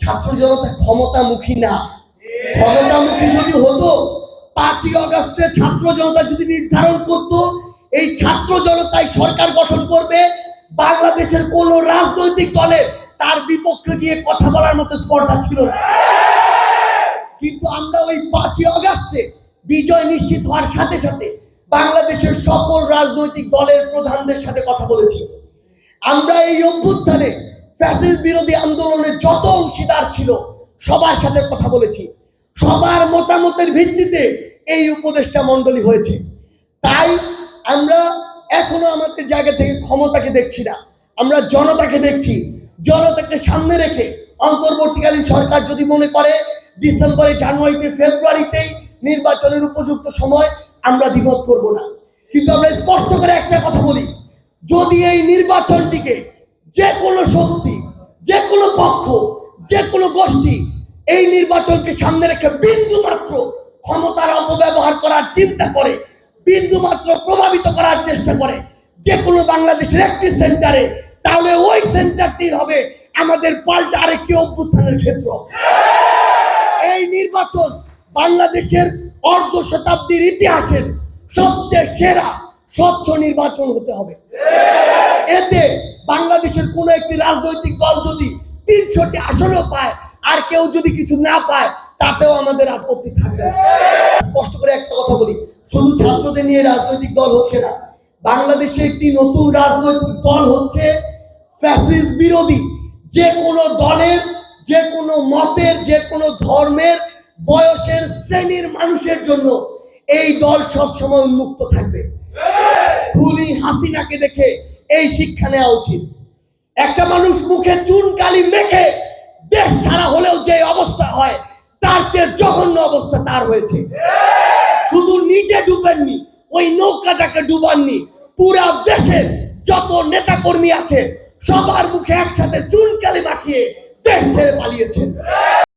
ছাত্র জনতা ক্ষমতামুখী না। ক্ষমতামুখী যদি হতো, পাঁচই অগস্টে ছাত্র জনতা যদি নির্ধারণ করত, এই ছাত্র জনতাই সরকার গঠন করবে, বাংলাদেশের কোন রাজনৈতিক দলের তার বিপক্ষে গিয়ে কথা বলার মতো স্পর্ধা ছিল কিন্তু আমরা ওই পাঁচই অগাস্টে বিজয় নিশ্চিত হওয়ার সাথে সাথে বাংলাদেশের সকল রাজনৈতিক দলের প্রধানদের সাথে কথা বলেছি। আমরা এই অভ্যুত্থানে ফ্যাসিস্ট বিরোধী আন্দোলনের যত অংশীদার ছিল। সবার সাথে কথা বলেছি। সবার মতামতের ভিত্তিতে এই উপদেষ্টা মণ্ডলী হয়েছে। তাই আমরা এখনও আমাদের জায়গা থেকে ক্ষমতাকে দেখছি না। আমরা জনতাকে দেখছি। জনতাকে সামনে রেখে অন্তর্বর্তীকালীন সরকার যদি মনে করে, ডিসেম্বরে, জানুয়ারিতে, ফেব্রুয়ারিতেই নির্বাচনের উপযুক্ত সময় আমরা দ্বিমত করব না। কিন্তু আমরা স্পষ্ট করে একটা কথা বলি। যদি এই নির্বাচনটিকে যে কোনো শক্তি যে কোনো পক্ষ নির্বাচনকে সামনে রেখে বিন্দু মাত্র ক্ষমতার অপব্যবহার করার চিন্তা করে, বিন্দু মাত্র প্রভাবিত করার চেষ্টা করে, যে কোনো বাংলাদেশের একটি সেন্টারে, তাহলে ওই সেন্টারটি হবে আমাদের পাল্টা আরেকটি অভ্যুত্থানের ক্ষেত্র। এই নির্বাচন বাংলাদেশের অর্ধ শতাব্দীর ইতিহাসের সবচেয়ে সেরা, স্বচ্ছ নির্বাচন হতে হবে। এতে বাংলাদেশের কোন একটি রাজনৈতিক দল যদি তিনশোটি আসনও পায় আর কেউ যদি কিছু না পায়, তাতেও আমাদের আপত্তি থাকবে স্পষ্ট করে একটা কথা বলি, শুধু ছাত্রদের নিয়ে রাজনৈতিক দল হচ্ছে না, বাংলাদেশে একটি নতুন রাজনৈতিক দল হচ্ছে ফ্যাসিস্ট বিরোধী। যে কোনো দলের, যে কোনো মতের, যে কোনো ধর্মের বয়সের শ্রেণির মানুষের জন্য এই দল সবসময় উন্মুক্ত থাকবে। খুনি হাসিনাকে দেখে এই শিক্ষা নেওয়া উচিত। একটা মানুষ মুখে চুন, কালি মেখে তার চেয়ে জঘন্য অবস্থা তার হয়েছে। শুধু নিজে ডুবেননি, ওই নৌকাটাকে ডুবাননি। পুরা দেশের যত নেতা কর্মী আছে, সবার মুখে একসাথে চুন কালি মাখিয়ে দেশ ছেড়ে পালিয়েছেন।